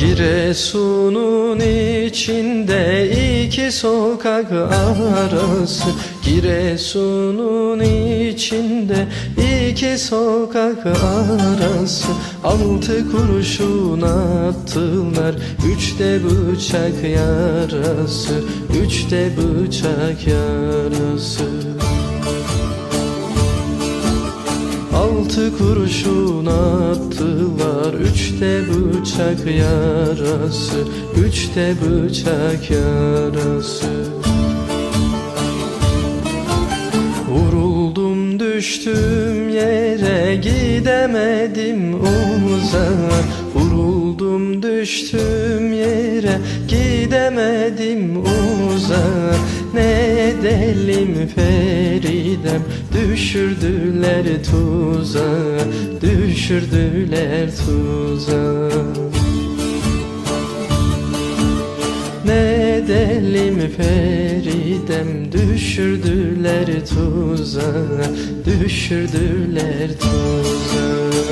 Giresun'un içinde iki sokak arası. Giresun'un içinde iki sokak arası. Altı kurşun attılar Üçte bıçak yarası. Üçte bıçak yarası. Altı kurşun attılar Üçte bıçak yarası Üçte bıçak yarası. Vuruldum düştüm yere Gidemedim uzağa Vuruldum düştüm yere Gidemedim uzağa. Ne edelim Feridem? Düşürdüler tuzağa Düşürdüler tuzağa. Ne edelim Feridem? Düşürdüler tuzağa Düşürdüler tuzağa